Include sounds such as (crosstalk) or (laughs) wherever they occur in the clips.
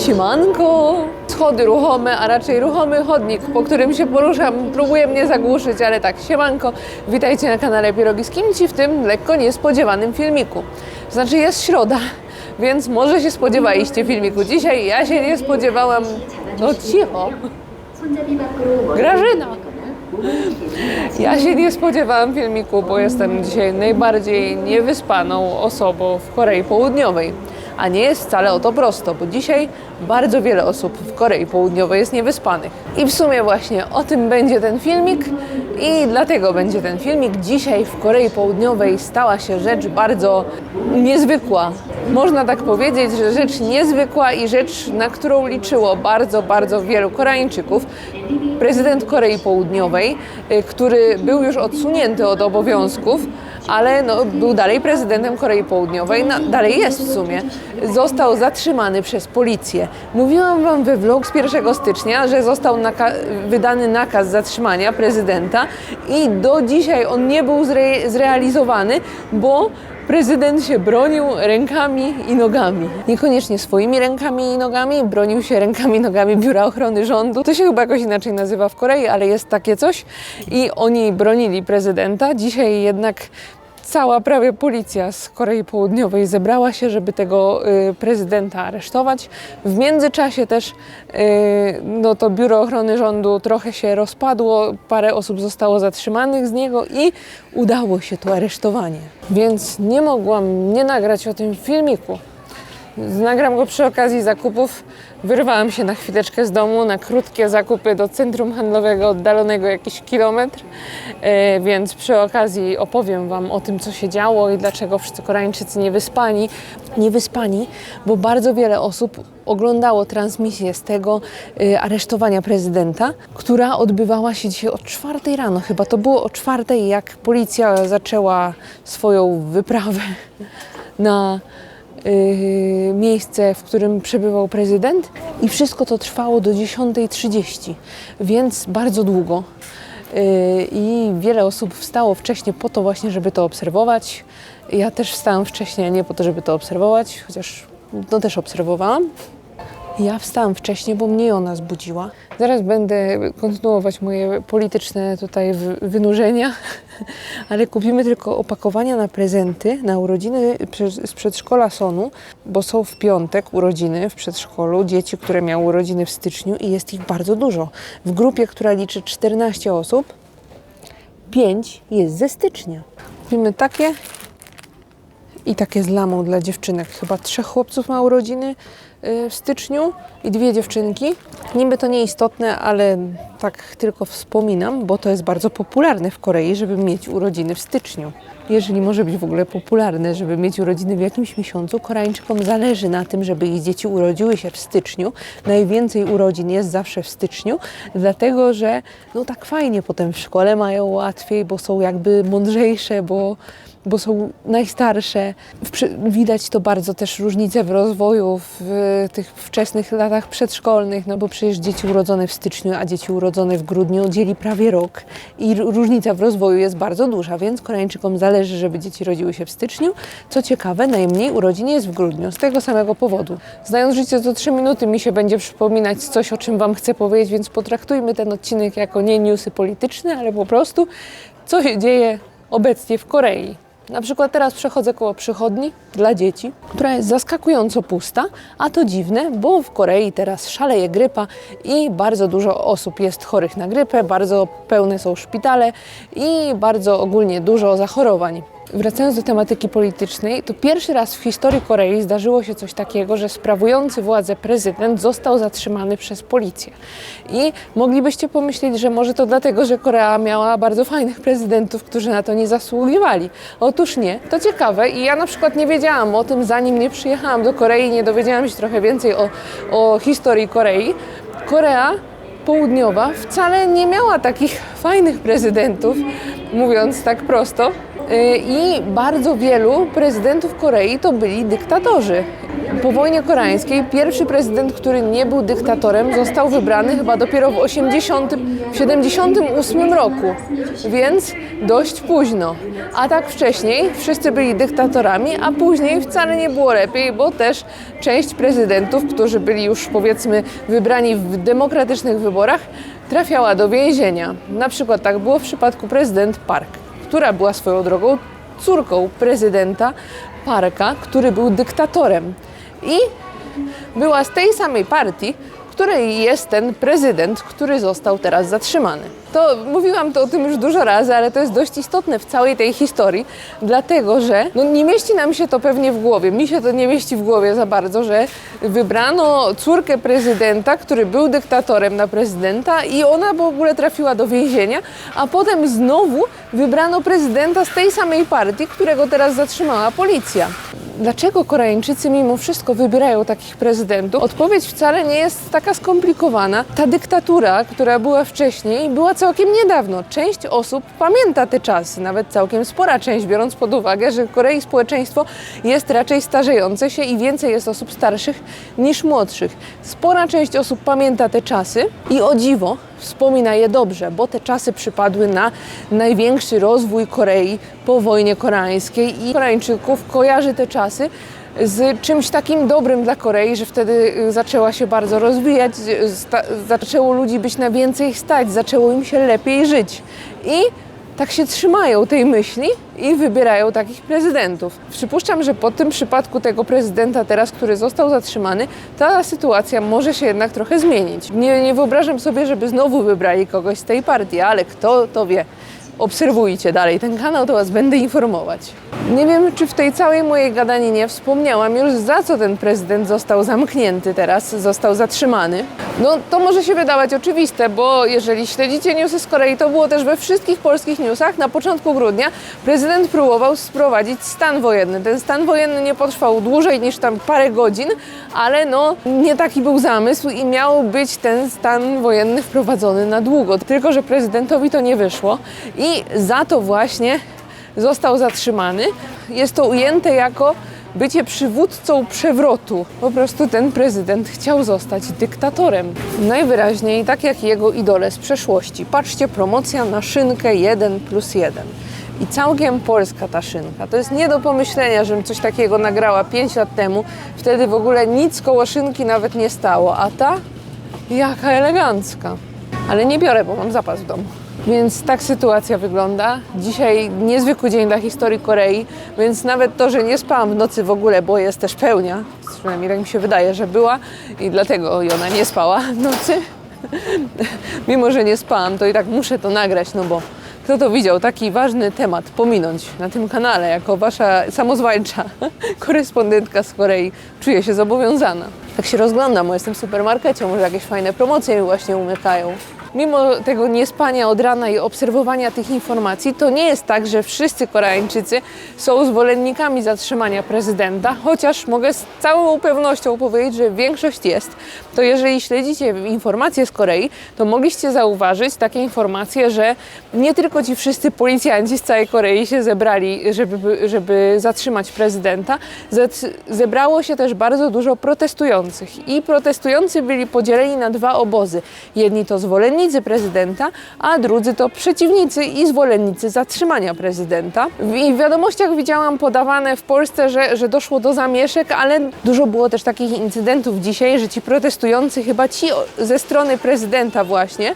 Siemanko! Schody ruchome, a raczej ruchomy chodnik, po którym się poruszam. Próbuję mnie zagłuszyć, ale tak, siemanko. Witajcie na kanale Pierogi z Kimci w tym lekko niespodziewanym filmiku. Znaczy jest środa, więc może się spodziewaliście filmiku dzisiaj. Ja się nie spodziewałam. No cicho! Grażyna! Ja się nie spodziewałam filmiku, bo jestem dzisiaj najbardziej niewyspaną osobą w Korei Południowej. A nie jest wcale o to prosto, bo dzisiaj bardzo wiele osób w Korei Południowej jest niewyspanych. I w sumie właśnie o tym będzie ten filmik i dlatego będzie ten filmik. Dzisiaj w Korei Południowej stała się rzecz bardzo niezwykła. Można tak powiedzieć, że rzecz niezwykła i rzecz, na którą liczyło bardzo, bardzo wielu Koreańczyków. Prezydent Korei Południowej, y, który był już odsunięty od obowiązków, ale no, był dalej prezydentem Korei Południowej, no, dalej jest w sumie, został zatrzymany przez policję. Mówiłam Wam we vlog z 1 stycznia, że został naka- wydany nakaz zatrzymania prezydenta i do dzisiaj on nie był zre- zrealizowany, bo Prezydent się bronił rękami i nogami. Niekoniecznie swoimi rękami i nogami, bronił się rękami i nogami Biura Ochrony Rządu. To się chyba jakoś inaczej nazywa w Korei, ale jest takie coś. I oni bronili prezydenta. Dzisiaj jednak cała prawie policja z Korei Południowej zebrała się, żeby tego y, prezydenta aresztować. W międzyczasie też y, no to Biuro Ochrony Rządu trochę się rozpadło, parę osób zostało zatrzymanych z niego i udało się to aresztowanie. Więc nie mogłam nie nagrać o tym filmiku. Nagram go przy okazji zakupów. Wyrwałam się na chwileczkę z domu na krótkie zakupy do centrum handlowego oddalonego jakiś kilometr, e, więc przy okazji opowiem Wam o tym, co się działo i dlaczego wszyscy Koreańczycy niewyspani. Niewyspani, bo bardzo wiele osób oglądało transmisję z tego e, aresztowania prezydenta, która odbywała się dzisiaj o czwartej rano. Chyba to było o czwartej, jak policja zaczęła swoją wyprawę na miejsce, w którym przebywał prezydent i wszystko to trwało do 10.30, więc bardzo długo. Y, I wiele osób wstało wcześniej po to właśnie, żeby to obserwować. Ja też wstałam wcześniej, nie po to, żeby to obserwować, chociaż no też obserwowałam. Ja wstałam wcześniej, bo mnie ona zbudziła. Zaraz będę kontynuować moje polityczne tutaj wy- wynurzenia, (laughs) ale kupimy tylko opakowania na prezenty, na urodziny z przedszkola Sonu, bo są w piątek urodziny w przedszkolu, dzieci, które miały urodziny w styczniu i jest ich bardzo dużo. W grupie, która liczy 14 osób, 5 jest ze stycznia. Kupimy takie i takie z lamą dla dziewczynek. Chyba trzech chłopców ma urodziny y, w styczniu i dwie dziewczynki. Niby to nieistotne, ale tak tylko wspominam, bo to jest bardzo popularne w Korei, żeby mieć urodziny w styczniu. Jeżeli może być w ogóle popularne, żeby mieć urodziny w jakimś miesiącu, Koreańczykom zależy na tym, żeby ich dzieci urodziły się w styczniu. Najwięcej urodzin jest zawsze w styczniu, dlatego że no tak fajnie potem w szkole mają łatwiej, bo są jakby mądrzejsze, bo bo są najstarsze. Widać to bardzo też różnicę w rozwoju w tych wczesnych latach przedszkolnych, no bo przecież dzieci urodzone w styczniu, a dzieci urodzone w grudniu dzieli prawie rok i różnica w rozwoju jest bardzo duża, więc Koreańczykom zależy, żeby dzieci rodziły się w styczniu. Co ciekawe, najmniej urodzin jest w grudniu, z tego samego powodu. Znając życie co 3 minuty mi się będzie przypominać coś, o czym Wam chcę powiedzieć, więc potraktujmy ten odcinek jako nie newsy polityczne, ale po prostu co się dzieje obecnie w Korei. Na przykład teraz przechodzę koło przychodni dla dzieci, która jest zaskakująco pusta, a to dziwne, bo w Korei teraz szaleje grypa i bardzo dużo osób jest chorych na grypę, bardzo pełne są szpitale i bardzo ogólnie dużo zachorowań. Wracając do tematyki politycznej, to pierwszy raz w historii Korei zdarzyło się coś takiego, że sprawujący władzę prezydent został zatrzymany przez policję. I moglibyście pomyśleć, że może to dlatego, że Korea miała bardzo fajnych prezydentów, którzy na to nie zasługiwali. Otóż nie. To ciekawe i ja na przykład nie wiedziałam o tym, zanim nie przyjechałam do Korei, nie dowiedziałam się trochę więcej o, o historii Korei. Korea Południowa wcale nie miała takich fajnych prezydentów, mówiąc tak prosto. Yy, I bardzo wielu prezydentów Korei to byli dyktatorzy. Po wojnie koreańskiej pierwszy prezydent, który nie był dyktatorem, został wybrany chyba dopiero w 80, w 78 roku, więc dość późno. A tak wcześniej wszyscy byli dyktatorami, a później wcale nie było lepiej, bo też część prezydentów, którzy byli już powiedzmy wybrani w demokratycznych wyborach, trafiała do więzienia. Na przykład tak było w przypadku prezydent Park, która była swoją drogą córką prezydenta Parka, który był dyktatorem. I była z tej samej partii, której jest ten prezydent, który został teraz zatrzymany. To mówiłam to o tym już dużo razy, ale to jest dość istotne w całej tej historii, dlatego że no, nie mieści nam się to pewnie w głowie. Mi się to nie mieści w głowie za bardzo, że wybrano córkę prezydenta, który był dyktatorem na prezydenta i ona w ogóle trafiła do więzienia, a potem znowu wybrano prezydenta z tej samej partii, którego teraz zatrzymała policja. Dlaczego Koreańczycy mimo wszystko wybierają takich prezydentów? Odpowiedź wcale nie jest taka skomplikowana. Ta dyktatura, która była wcześniej, była całkiem niedawno. Część osób pamięta te czasy, nawet całkiem spora część, biorąc pod uwagę, że w Korei społeczeństwo jest raczej starzejące się i więcej jest osób starszych niż młodszych. Spora część osób pamięta te czasy i o dziwo wspomina je dobrze, bo te czasy przypadły na największy rozwój Korei po wojnie koreańskiej i Koreańczyków kojarzy te czasy z czymś takim dobrym dla Korei, że wtedy y, zaczęła się bardzo rozwijać, y, zaczęło ludzi być na więcej stać, zaczęło im się lepiej żyć. I tak się trzymają tej myśli i wybierają takich prezydentów. Przypuszczam, że po tym przypadku tego prezydenta teraz, który został zatrzymany, ta sytuacja może się jednak trochę zmienić. Nie, nie wyobrażam sobie, żeby znowu wybrali kogoś z tej partii, ale kto to wie. Obserwujcie dalej ten kanał, to Was będę informować. Nie wiem, czy w tej całej mojej gadaninie wspomniałam już, za co ten prezydent został zamknięty teraz, został zatrzymany. No, to może się wydawać oczywiste, bo jeżeli śledzicie newsy z Korei, to było też we wszystkich polskich newsach. Na początku grudnia prezydent próbował sprowadzić stan wojenny. Ten stan wojenny nie potrwał dłużej niż tam parę godzin, ale no, nie taki był zamysł i miał być ten stan wojenny wprowadzony na długo. Tylko, że prezydentowi to nie wyszło i za to właśnie został zatrzymany. Jest to ujęte jako bycie przywódcą przewrotu. Po prostu ten prezydent chciał zostać dyktatorem. Najwyraźniej tak jak jego idole z przeszłości. Patrzcie, promocja na szynkę 1 plus 1. I całkiem polska ta szynka. To jest nie do pomyślenia, żebym coś takiego nagrała 5 lat temu. Wtedy w ogóle nic koło szynki nawet nie stało. A ta? Jaka elegancka. Ale nie biorę, bo mam zapas w domu. Więc tak sytuacja wygląda. Dzisiaj niezwykły dzień dla historii Korei, więc nawet to, że nie spałam w nocy w ogóle, bo jest też pełnia, przynajmniej tak mi się wydaje, że była i dlatego ona nie spała w nocy. (laughs) Mimo, że nie spałam, to i tak muszę to nagrać, no bo kto to widział, taki ważny temat pominąć na tym kanale, jako wasza samozwańcza (laughs) korespondentka z Korei, czuję się zobowiązana. Tak się rozglądam, bo jestem w supermarkecie, może jakieś fajne promocje mi właśnie umykają. Mimo tego niespania od rana i obserwowania tych informacji, to nie jest tak, że wszyscy Koreańczycy są zwolennikami zatrzymania prezydenta, chociaż mogę z całą pewnością powiedzieć, że większość jest. To jeżeli śledzicie informacje z Korei, to mogliście zauważyć takie informacje, że nie tylko ci wszyscy policjanci z całej Korei się zebrali, żeby, żeby zatrzymać prezydenta, ze- zebrało się też bardzo dużo protestujących. I protestujący byli podzieleni na dwa obozy. Jedni to zwolennicy prezydenta, a drudzy to przeciwnicy i zwolennicy zatrzymania prezydenta. W wiadomościach widziałam podawane w Polsce, że, że doszło do zamieszek, ale dużo było też takich incydentów dzisiaj, że ci protestujący, chyba ci ze strony prezydenta właśnie,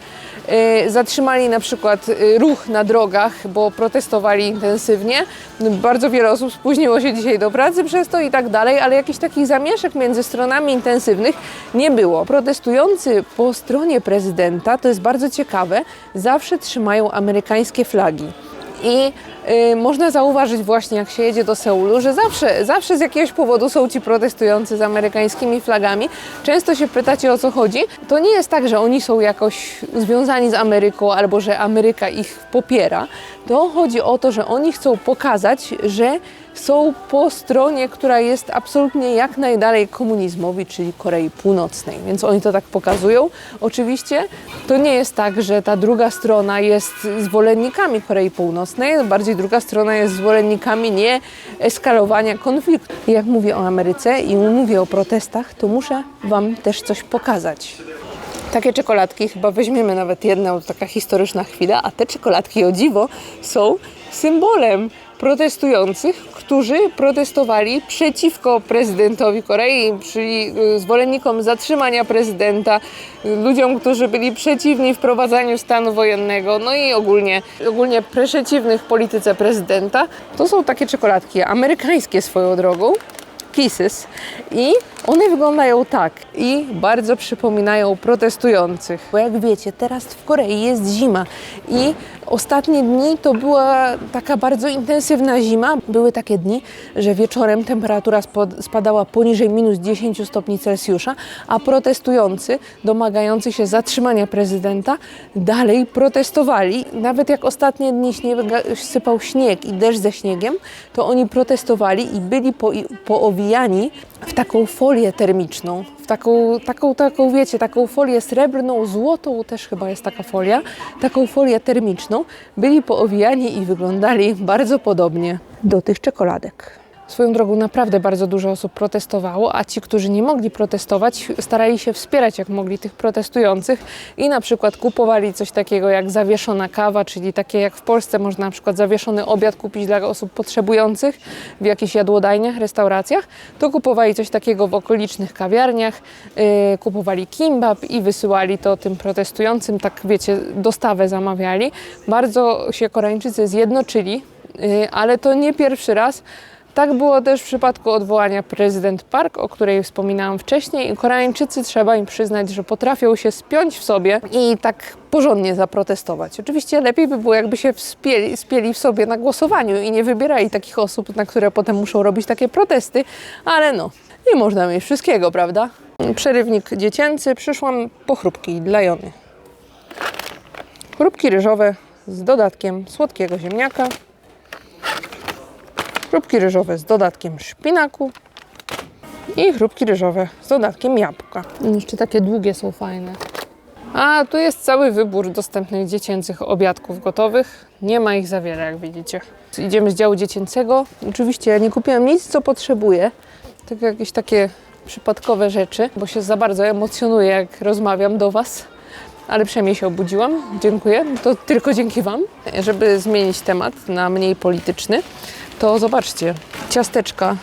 e, zatrzymali na przykład e, ruch na drogach, bo protestowali intensywnie. Bardzo wiele osób spóźniło się dzisiaj do pracy przez to i tak dalej, ale jakichś takich zamieszek między stronami intensywnych nie było. Protestujący po stronie prezydenta, to jest bardzo ciekawe, zawsze trzymają amerykańskie flagi. I y, można zauważyć właśnie, jak się jedzie do Seulu, że zawsze, zawsze z jakiegoś powodu są ci protestujący z amerykańskimi flagami. Często się pytacie o co chodzi. To nie jest tak, że oni są jakoś związani z Ameryką albo że Ameryka ich popiera. To chodzi o to, że oni chcą pokazać, że są po stronie, która jest absolutnie jak najdalej komunizmowi, czyli Korei Północnej. Więc oni to tak pokazują. Oczywiście to nie jest tak, że ta druga strona jest zwolennikami Korei Północnej, bardziej druga strona jest zwolennikami nie eskalowania konfliktu. Jak mówię o Ameryce i mówię o protestach, to muszę Wam też coś pokazać. Takie czekoladki, chyba weźmiemy nawet jedną, taka historyczna chwila, a te czekoladki o dziwo są symbolem protestujących, którzy protestowali przeciwko prezydentowi Korei, czyli y, zwolennikom zatrzymania prezydenta, y, ludziom, którzy byli przeciwni wprowadzaniu stanu wojennego, no i ogólnie, ogólnie przeciwnych polityce prezydenta. To są takie czekoladki amerykańskie swoją drogą. Kisses i one wyglądają tak i bardzo przypominają protestujących. Bo jak wiecie, teraz w Korei jest zima i ostatnie dni to była taka bardzo intensywna zima. Były takie dni, że wieczorem temperatura spadała poniżej minus 10 stopni Celsjusza, a protestujący, domagający się zatrzymania prezydenta, dalej protestowali. Nawet jak ostatnie dni śnieg, sypał śnieg i deszcz ze śniegiem, to oni protestowali i byli po, poowijani w taką folię termiczną, w taką, taką, taką, wiecie, taką folię srebrną, złotą też chyba jest taka folia, taką folię termiczną, byli poowijani i wyglądali bardzo podobnie do tych czekoladek. Swoją drogą naprawdę bardzo dużo osób protestowało, a ci, którzy nie mogli protestować, starali się wspierać jak mogli tych protestujących i na przykład kupowali coś takiego jak zawieszona kawa, czyli takie jak w Polsce można na przykład zawieszony obiad kupić dla osób potrzebujących w jakichś jadłodajniach, restauracjach, to kupowali coś takiego w okolicznych kawiarniach, yy, kupowali kimbab i wysyłali to tym protestującym, tak wiecie, dostawę zamawiali. Bardzo się Koreańczycy zjednoczyli, yy, ale to nie pierwszy raz. Tak było też w przypadku odwołania prezydent Park, o której wspominałam wcześniej. Koreańczycy trzeba im przyznać, że potrafią się spiąć w sobie i tak porządnie zaprotestować. Oczywiście lepiej by było, jakby się wspieli, spieli w sobie na głosowaniu i nie wybierali takich osób, na które potem muszą robić takie protesty, ale no, nie można mieć wszystkiego, prawda? Przerywnik dziecięcy. Przyszłam po chrupki dla Jony. Chrupki ryżowe z dodatkiem słodkiego ziemniaka. Chrupki ryżowe z dodatkiem szpinaku i chrupki ryżowe z dodatkiem jabłka. Jeszcze takie długie są fajne. A tu jest cały wybór dostępnych dziecięcych obiadków gotowych. Nie ma ich za wiele, jak widzicie. Idziemy z działu dziecięcego. Oczywiście ja nie kupiłam nic, co potrzebuję, tylko jakieś takie przypadkowe rzeczy, bo się za bardzo emocjonuję, jak rozmawiam do Was. Ale przynajmniej się obudziłam. Dziękuję. To tylko dzięki Wam. Żeby zmienić temat na mniej polityczny, to zobaczcie, ciasteczka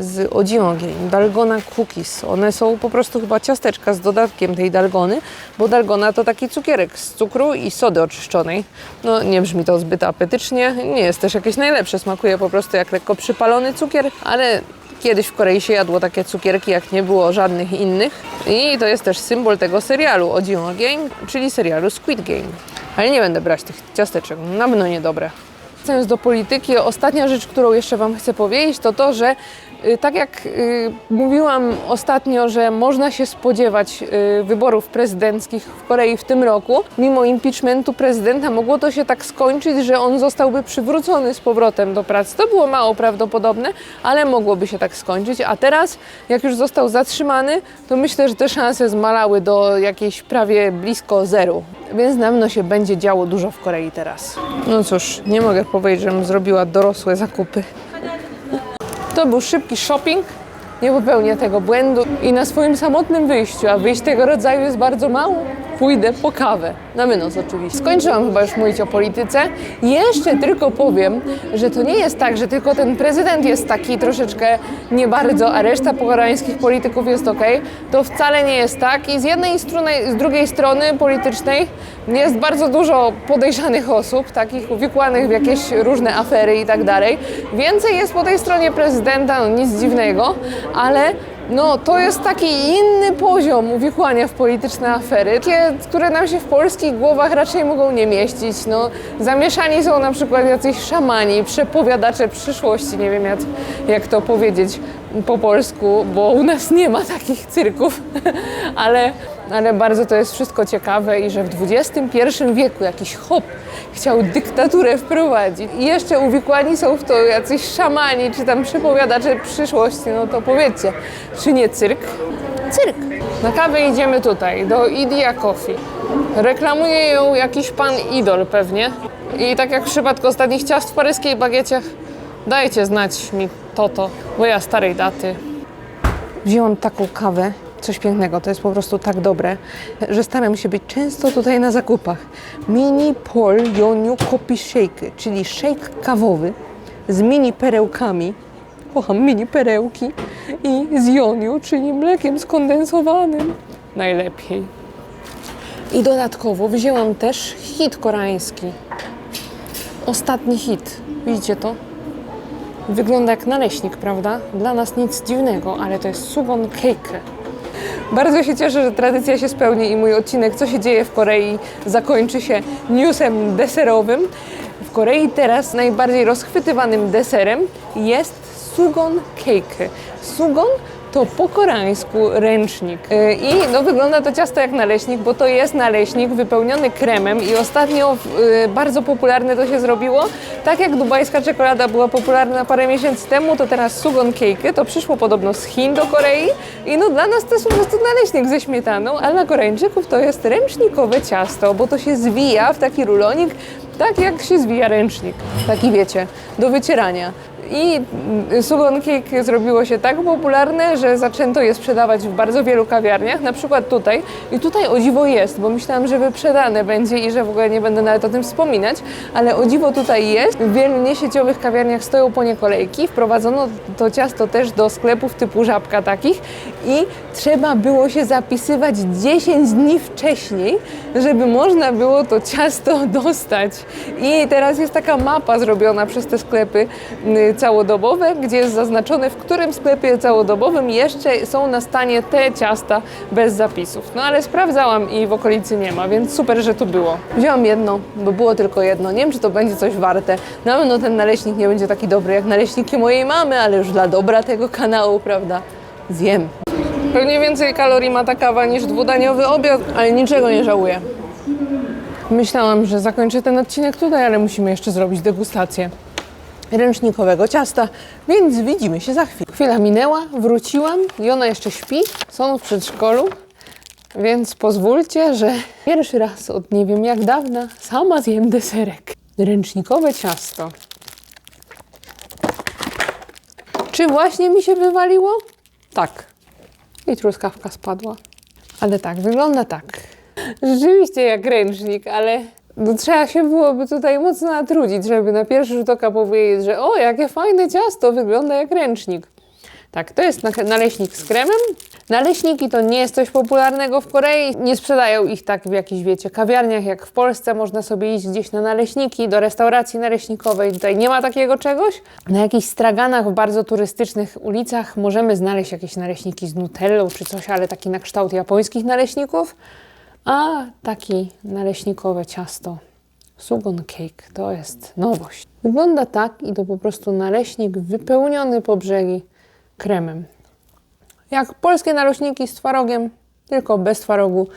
z odziągiem, dalgona cookies. One są po prostu chyba ciasteczka z dodatkiem tej dalgony, bo dalgona to taki cukierek z cukru i sody oczyszczonej. No nie brzmi to zbyt apetycznie, nie jest też jakieś najlepsze, smakuje po prostu jak lekko przypalony cukier, ale Kiedyś w Korei się jadło takie cukierki, jak nie było żadnych innych. I to jest też symbol tego serialu Odziło Game, czyli serialu Squid Game. Ale nie będę brać tych ciasteczek, na pewno niedobre. Wracając do polityki, ostatnia rzecz, którą jeszcze Wam chcę powiedzieć, to to, że y, tak jak y, mówiłam ostatnio, że można się spodziewać y, wyborów prezydenckich w Korei w tym roku, mimo impeachmentu prezydenta mogło to się tak skończyć, że on zostałby przywrócony z powrotem do pracy. To było mało prawdopodobne, ale mogłoby się tak skończyć. A teraz, jak już został zatrzymany, to myślę, że te szanse zmalały do jakiejś prawie blisko zeru. Więc na pewno się będzie działo dużo w Korei teraz. No cóż, nie mogę powiedzieć, żebym zrobiła dorosłe zakupy. To był szybki shopping. Nie popełnię tego błędu i na swoim samotnym wyjściu, a wyjść tego rodzaju jest bardzo mało, pójdę po kawę. Na wynos oczywiście. Skończyłam chyba już mówić o polityce. Jeszcze tylko powiem, że to nie jest tak, że tylko ten prezydent jest taki troszeczkę nie bardzo, a reszta koreańskich polityków jest ok. To wcale nie jest tak i z jednej strony, z drugiej strony politycznej jest bardzo dużo podejrzanych osób, takich uwikłanych w jakieś różne afery i tak dalej. Więcej jest po tej stronie prezydenta, no nic dziwnego, ale no, to jest taki inny poziom uwikłania w polityczne afery, które nam się w polskich głowach raczej mogą nie mieścić. No, zamieszani są na przykład jacyś szamani, przepowiadacze przyszłości, nie wiem jak, jak to powiedzieć po polsku, bo u nas nie ma takich cyrków, (laughs) ale, ale bardzo to jest wszystko ciekawe i że w XXI wieku jakiś hop chciał dyktaturę wprowadzić i jeszcze uwikłani są w to jacyś szamani czy tam przepowiadacze przyszłości, no to powiedzcie, czy nie cyrk? Cyrk! Na kawę idziemy tutaj, do Idia Coffee. Reklamuje ją jakiś pan idol pewnie. I tak jak w przypadku ostatnich ciast w paryskiej bagiecie, dajcie znać mi to, to, bo ja starej daty. Wzięłam taką kawę, coś pięknego, to jest po prostu tak dobre, że staram się być często tutaj na zakupach. Mini Pol Joniu Coffee Shake, czyli shake kawowy z mini perełkami. Kocham mini perełki i z joniu, czyli mlekiem skondensowanym. Najlepiej. I dodatkowo wzięłam też hit koreański. Ostatni hit. Widzicie to? Wygląda jak naleśnik, prawda? Dla nas nic dziwnego, ale to jest sugon cake. Bardzo się cieszę, że tradycja się spełni i mój odcinek Co się dzieje w Korei zakończy się newsem deserowym. W Korei teraz najbardziej rozchwytywanym deserem jest sugon cake. Sugon to po koreańsku ręcznik. Yy, I no, wygląda to ciasto jak naleśnik, bo to jest naleśnik wypełniony kremem i ostatnio yy, bardzo popularne to się zrobiło. Tak jak dubajska czekolada była popularna parę miesięcy temu, to teraz sugon cake to przyszło podobno z Chin do Korei i no dla nas to jest po prostu naleśnik ze śmietaną, ale dla Koreańczyków to jest ręcznikowe ciasto, bo to się zwija w taki rulonik, tak jak się zwija ręcznik. Taki wiecie, do wycierania. I sugon cake zrobiło się tak popularne, że zaczęto je sprzedawać w bardzo wielu kawiarniach, na przykład tutaj. I tutaj o dziwo jest, bo myślałam, że wyprzedane będzie i że w ogóle nie będę nawet o tym wspominać, ale o dziwo tutaj jest. W wielu niesieciowych kawiarniach stoją po nie kolejki. Wprowadzono to ciasto też do sklepów typu żabka takich i trzeba było się zapisywać 10 dni wcześniej, żeby można było to ciasto (laughs) dostać. I teraz jest taka mapa zrobiona przez te sklepy y, całodobowe, gdzie jest zaznaczone, w którym sklepie całodobowym jeszcze są na stanie te ciasta bez zapisów. No ale sprawdzałam i w okolicy nie ma, więc super, że tu było. Wziąłam jedno, bo było tylko jedno. Nie wiem, czy to będzie coś warte. Na pewno ten naleśnik nie będzie taki dobry jak naleśniki mojej mamy, ale już dla dobra tego kanału, prawda? Zjem. Pewnie więcej kalorii ma ta kawa niż dwudaniowy obiad, ale niczego nie żałuję. Myślałam, że zakończę ten odcinek tutaj, ale musimy jeszcze zrobić degustację ręcznikowego ciasta, więc widzimy się za chwilę. Chwila minęła, wróciłam i ona jeszcze śpi, są w przedszkolu, więc pozwólcie, że pierwszy raz od nie wiem jak dawna sama zjem deserek. Ręcznikowe ciasto. Czy właśnie mi się wywaliło? Tak. I truskawka spadła. Ale tak, wygląda tak. Rzeczywiście jak ręcznik, ale no, trzeba się byłoby tutaj mocno natrudzić, żeby na pierwszy rzut oka powiedzieć, że o, jakie fajne ciasto, wygląda jak ręcznik. Tak, to jest na- naleśnik z kremem. Naleśniki to nie jest coś popularnego w Korei. Nie sprzedają ich tak w jakichś, wiecie, kawiarniach jak w Polsce. Można sobie iść gdzieś na naleśniki, do restauracji naleśnikowej. Tutaj nie ma takiego czegoś. Na jakichś straganach w bardzo turystycznych ulicach możemy znaleźć jakieś naleśniki z nutellą czy coś, ale taki na kształt japońskich naleśników. A taki naleśnikowe ciasto Sugon cake to jest nowość. Wygląda tak i to po prostu naleśnik wypełniony po brzegi kremem. Jak polskie naleśniki z twarogiem, tylko bez twarogu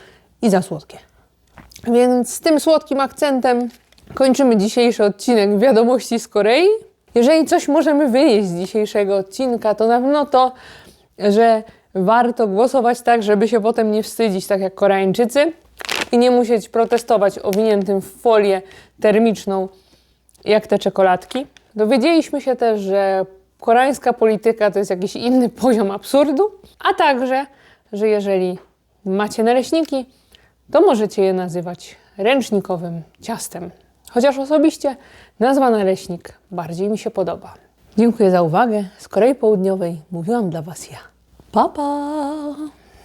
i za słodkie. Więc z tym słodkim akcentem kończymy dzisiejszy odcinek Wiadomości z Korei. Jeżeli coś możemy wynieść z dzisiejszego odcinka, to na pewno to, że warto głosować tak, żeby się potem nie wstydzić, tak jak Koreańczycy i nie musieć protestować owiniętym w folię termiczną, jak te czekoladki. Dowiedzieliśmy się też, że koreańska polityka to jest jakiś inny (laughs) poziom absurdu, a także, że jeżeli macie naleśniki, to możecie je nazywać ręcznikowym ciastem. Chociaż osobiście nazwa naleśnik bardziej mi się podoba. Dziękuję za uwagę. Z Korei Południowej mówiłam dla Was ja. Pa, pa!